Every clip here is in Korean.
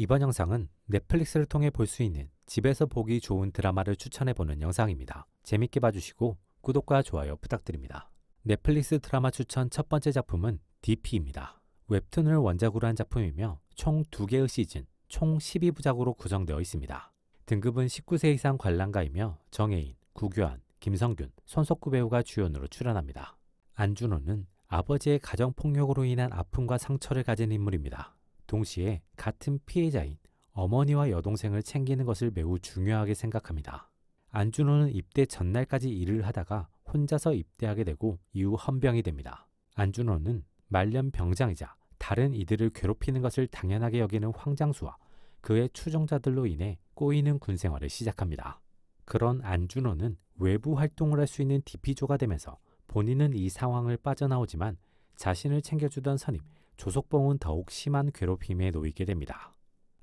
이번 영상은 넷플릭스를 통해 볼 수 있는 집에서 보기 좋은 드라마를 추천해보는 영상입니다. 재밌게 봐주시고 구독과 좋아요 부탁드립니다. 넷플릭스 드라마 추천 첫 번째 작품은 DP입니다. 웹툰을 원작으로 한 작품이며 총 2개의 시즌, 총 12부작으로 구성되어 있습니다. 등급은 19세 이상 관람가이며 정혜인, 구교안, 김성균, 손석구 배우가 주연으로 출연합니다. 안준호는 아버지의 가정폭력으로 인한 아픔과 상처를 가진 인물입니다. 동시에 같은 피해자인 어머니와 여동생을 챙기는 것을 매우 중요하게 생각합니다. 안준호는 입대 전날까지 일을 하다가 혼자서 입대하게 되고 이후 헌병이 됩니다. 안준호는 말년 병장이자 다른 이들을 괴롭히는 것을 당연하게 여기는 황장수와 그의 추종자들로 인해 꼬이는 군 생활을 시작합니다. 그런 안준호는 외부 활동을 할 수 있는 DP조가 되면서 본인은 이 상황을 빠져나오지만 자신을 챙겨주던 선임 조석봉은 더욱 심한 괴롭힘에 놓이게 됩니다.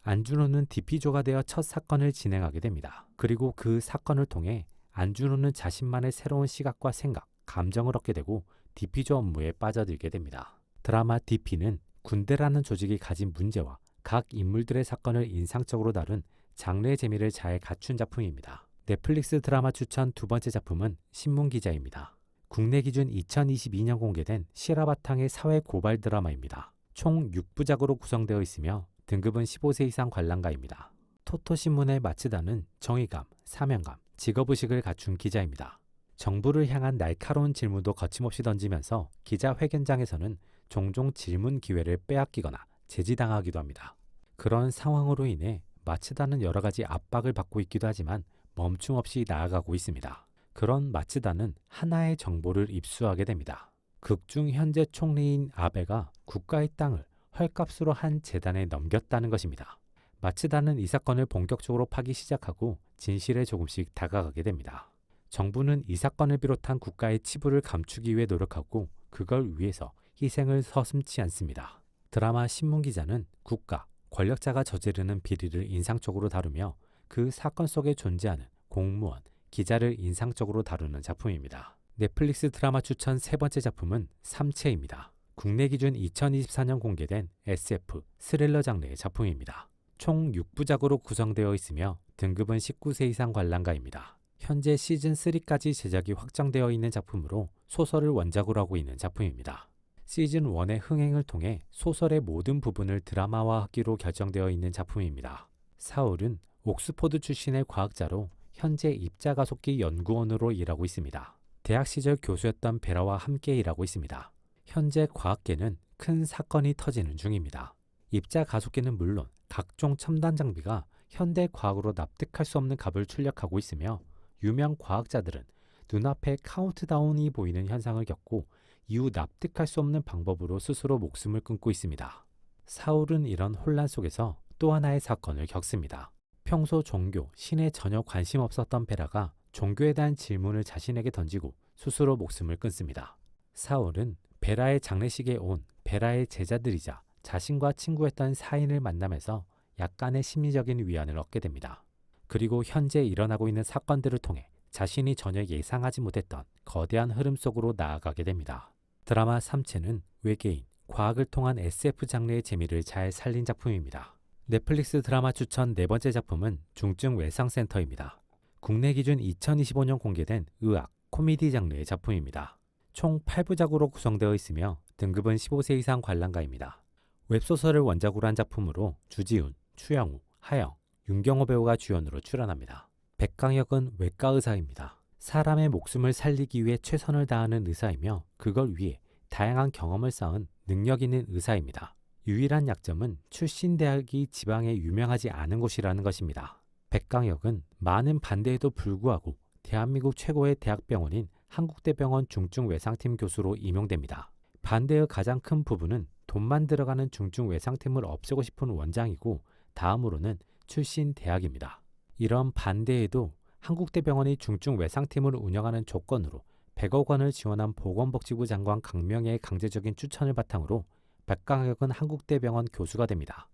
안준호는 DP조가 되어 첫 사건을 진행하게 됩니다. 그리고 그 사건을 통해 안준호는 자신만의 새로운 시각과 생각, 감정을 얻게 되고 DP조 업무에 빠져들게 됩니다. 드라마 DP는 군대라는 조직이 가진 문제와 각 인물들의 사건을 인상적으로 다룬 장르의 재미를 잘 갖춘 작품입니다. 넷플릭스 드라마 추천 두 번째 작품은 신문기자입니다. 국내 기준 2022년 공개된 실화 바탕의 사회 고발 드라마입니다. 총 6부작으로 구성되어 있으며 등급은 15세 이상 관람가입니다. 토토신문의 마치다는 정의감, 사명감, 직업의식을 갖춘 기자입니다. 정부를 향한 날카로운 질문도 거침없이 던지면서 기자 회견장에서는 종종 질문 기회를 빼앗기거나 제지당하기도 합니다. 그런 상황으로 인해 마치다는 여러 가지 압박을 받고 있기도 하지만 멈춤 없이 나아가고 있습니다. 그런 마치다는 하나의 정보를 입수하게 됩니다. 극중 현재 총리인 아베가 국가의 땅을 헐값으로 한 재단에 넘겼다는 것입니다. 마치다는 이 사건을 본격적으로 파기 시작하고 진실에 조금씩 다가가게 됩니다. 정부는 이 사건을 비롯한 국가의 치부를 감추기 위해 노력하고 그걸 위해서 희생을 서슴지 않습니다. 드라마 신문기자는 국가, 권력자가 저지르는 비리를 인상적으로 다루며 그 사건 속에 존재하는 공무원, 기자를 인상적으로 다루는 작품입니다. 넷플릭스 드라마 추천 세 번째 작품은 삼체입니다. 국내 기준 2024년 공개된 SF, 스릴러 장르의 작품입니다. 총 6부작으로 구성되어 있으며 등급은 19세 이상 관람가입니다. 현재 시즌 3까지 제작이 확정되어 있는 작품으로 소설을 원작으로 하고 있는 작품입니다. 시즌 1의 흥행을 통해 소설의 모든 부분을 드라마화하기로 결정되어 있는 작품입니다. 사울은 옥스포드 출신의 과학자로 현재 입자가속기 연구원으로 일하고 있습니다. 대학 시절 교수였던 베라와 함께 일하고 있습니다. 현재 과학계는 큰 사건이 터지는 중입니다. 입자 가속기는 물론 각종 첨단 장비가 현대 과학으로 납득할 수 없는 값을 출력하고 있으며 유명 과학자들은 눈앞에 카운트다운이 보이는 현상을 겪고 이후 납득할 수 없는 방법으로 스스로 목숨을 끊고 있습니다. 사울은 이런 혼란 속에서 또 하나의 사건을 겪습니다. 평소 종교, 신에 전혀 관심 없었던 베라가 종교에 대한 질문을 자신에게 던지고 스스로 목숨을 끊습니다. 사울은 베라의 장례식에 온 베라의 제자들이자 자신과 친구였던 사인을 만나면서 약간의 심리적인 위안을 얻게 됩니다. 그리고 현재 일어나고 있는 사건들을 통해 자신이 전혀 예상하지 못했던 거대한 흐름 속으로 나아가게 됩니다. 드라마 3채는 외계인, 과학을 통한 SF 장르의 재미를 잘 살린 작품입니다. 넷플릭스 드라마 추천 네 번째 작품은 중증 외상센터입니다. 국내 기준 2025년 공개된 의학, 코미디 장르의 작품입니다. 총 8부작으로 구성되어 있으며 등급은 15세 이상 관람가입니다. 웹소설을 원작으로 한 작품으로 주지훈, 추영우, 하영, 윤경호 배우가 주연으로 출연합니다. 백강혁은 외과 의사입니다. 사람의 목숨을 살리기 위해 최선을 다하는 의사이며 그걸 위해 다양한 경험을 쌓은 능력 있는 의사입니다. 유일한 약점은 출신 대학이 지방에 유명하지 않은 곳이라는 것입니다. 백강혁은 많은 반대에도 불구하고 대한민국 최고의 대학병원인 한국대병원 중증외상팀 교수로 임용됩니다. 반대의 가장 큰 부분은 돈만 들어가는 중증외상팀을 없애고 싶은 원장이고 다음으로는 출신 대학입니다. 이런 반대에도 한국대병원이 중증외상팀을 운영하는 조건으로 100억 원을 지원한 보건복지부 장관 강명의 강제적인 추천을 바탕으로 백강혁은 한국대병원 교수가 됩니다.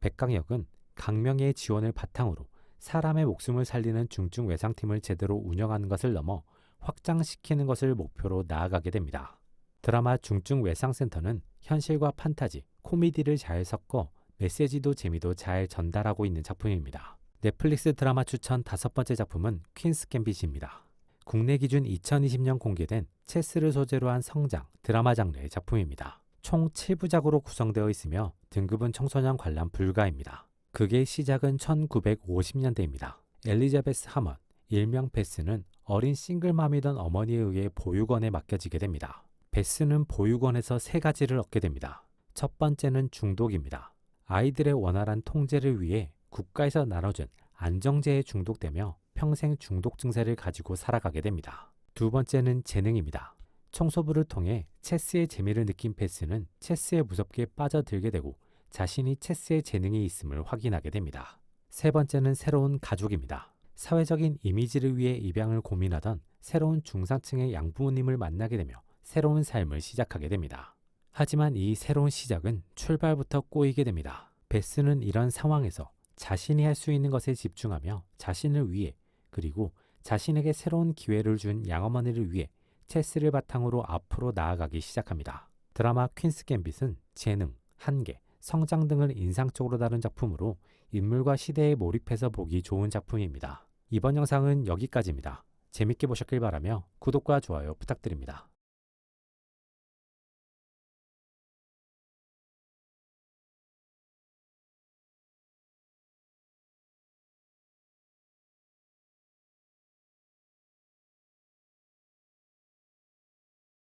백강혁은 강명의 지원을 바탕으로 사람의 목숨을 살리는 중증 외상팀을 제대로 운영하는 것을 넘어 확장시키는 것을 목표로 나아가게 됩니다. 드라마 중증 외상센터는 현실과 판타지, 코미디를 잘 섞어 메시지도 재미도 잘 전달하고 있는 작품입니다. 넷플릭스 드라마 추천 다섯 번째 작품은 퀸스 갬빗입니다. 국내 기준 2020년 공개된 체스를 소재로 한 성장 드라마 장르의 작품입니다. 총 7부작으로 구성되어 있으며 등급은 청소년 관람 불가입니다. 극의 시작은 1950년대입니다. 엘리자베스 하먼, 일명 베스는 어린 싱글맘이던 어머니에 의해 보육원에 맡겨지게 됩니다. 베스는 보육원에서 세 가지를 얻게 됩니다. 첫 번째는 중독입니다. 아이들의 원활한 통제를 위해 국가에서 나눠준 안정제에 중독되며 평생 중독 증세를 가지고 살아가게 됩니다. 두 번째는 재능입니다. 청소부를 통해 체스의 재미를 느낀 베스는 체스에 무섭게 빠져들게 되고 자신이 체스에 재능이 있음을 확인하게 됩니다. 세 번째는 새로운 가족입니다. 사회적인 이미지를 위해 입양을 고민하던 새로운 중상층의 양부모님을 만나게 되며 새로운 삶을 시작하게 됩니다. 하지만 이 새로운 시작은 출발부터 꼬이게 됩니다. 베스는 이런 상황에서 자신이 할 수 있는 것에 집중하며 자신을 위해 그리고 자신에게 새로운 기회를 준 양어머니를 위해 체스를 바탕으로 앞으로 나아가기 시작합니다. 드라마 퀸스 갬빗은 재능, 한계, 성장 등을 인상적으로 다룬 작품으로 인물과 시대에 몰입해서 보기 좋은 작품입니다. 이번 영상은 여기까지입니다. 재밌게 보셨길 바라며 구독과 좋아요 부탁드립니다.